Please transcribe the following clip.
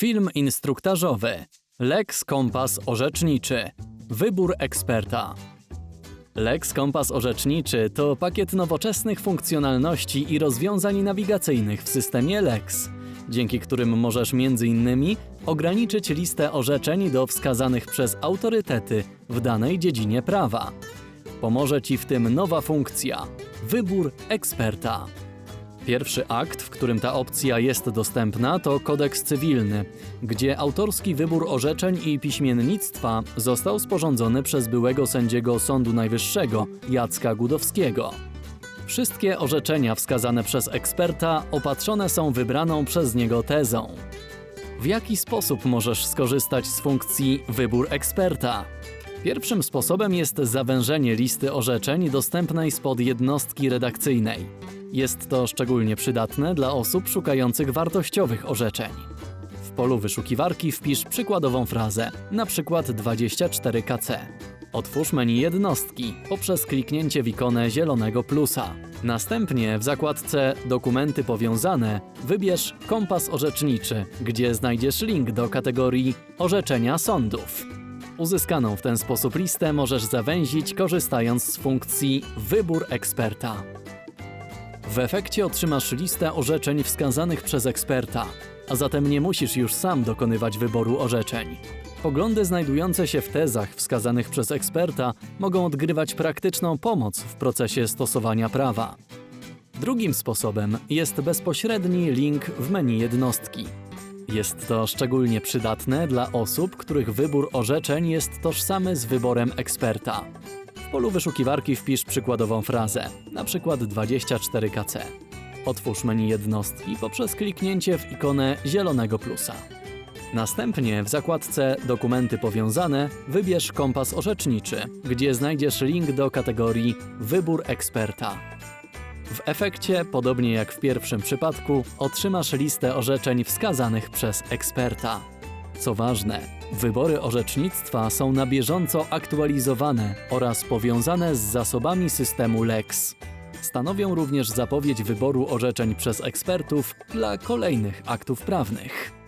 Film instruktażowy. Lex Kompas Orzeczniczy. Wybór eksperta. Lex Kompas Orzeczniczy to pakiet nowoczesnych funkcjonalności i rozwiązań nawigacyjnych w systemie Lex, dzięki którym możesz m.in. ograniczyć listę orzeczeń do wskazanych przez autorytety w danej dziedzinie prawa. Pomoże Ci w tym nowa funkcja Wybór eksperta. Pierwszy akt, w którym ta opcja jest dostępna, to kodeks cywilny, gdzie autorski wybór orzeczeń i piśmiennictwa został sporządzony przez byłego sędziego Sądu Najwyższego Jacka Gudowskiego. Wszystkie orzeczenia wskazane przez eksperta opatrzone są wybraną przez niego tezą. W jaki sposób możesz skorzystać z funkcji Wybór eksperta? Pierwszym sposobem jest zawężenie listy orzeczeń dostępnej spod jednostki redakcyjnej. Jest to szczególnie przydatne dla osób szukających wartościowych orzeczeń. W polu wyszukiwarki wpisz przykładową frazę, na przykład 24kc. Otwórz menu jednostki poprzez kliknięcie w ikonę zielonego plusa. Następnie w zakładce Dokumenty powiązane wybierz kompas orzeczniczy, gdzie znajdziesz link do kategorii Orzeczenia sądów. Uzyskaną w ten sposób listę możesz zawęzić korzystając z funkcji Wybór eksperta. W efekcie otrzymasz listę orzeczeń wskazanych przez eksperta, a zatem nie musisz już sam dokonywać wyboru orzeczeń. Poglądy znajdujące się w tezach wskazanych przez eksperta mogą odgrywać praktyczną pomoc w procesie stosowania prawa. Drugim sposobem jest bezpośredni link w menu jednostki. Jest to szczególnie przydatne dla osób, których wybór orzeczeń jest tożsamy z wyborem eksperta. Polu wyszukiwarki wpisz przykładową frazę, na przykład 24kc. Otwórz menu jednostki poprzez kliknięcie w ikonę zielonego plusa. Następnie w zakładce Dokumenty powiązane wybierz kompas orzeczniczy, gdzie znajdziesz link do kategorii Wybór eksperta. W efekcie, podobnie jak w pierwszym przypadku, otrzymasz listę orzeczeń wskazanych przez eksperta. Co ważne, wybory orzecznictwa są na bieżąco aktualizowane oraz powiązane z zasobami systemu Lex. Stanowią również zapowiedź wyboru orzeczeń przez ekspertów dla kolejnych aktów prawnych.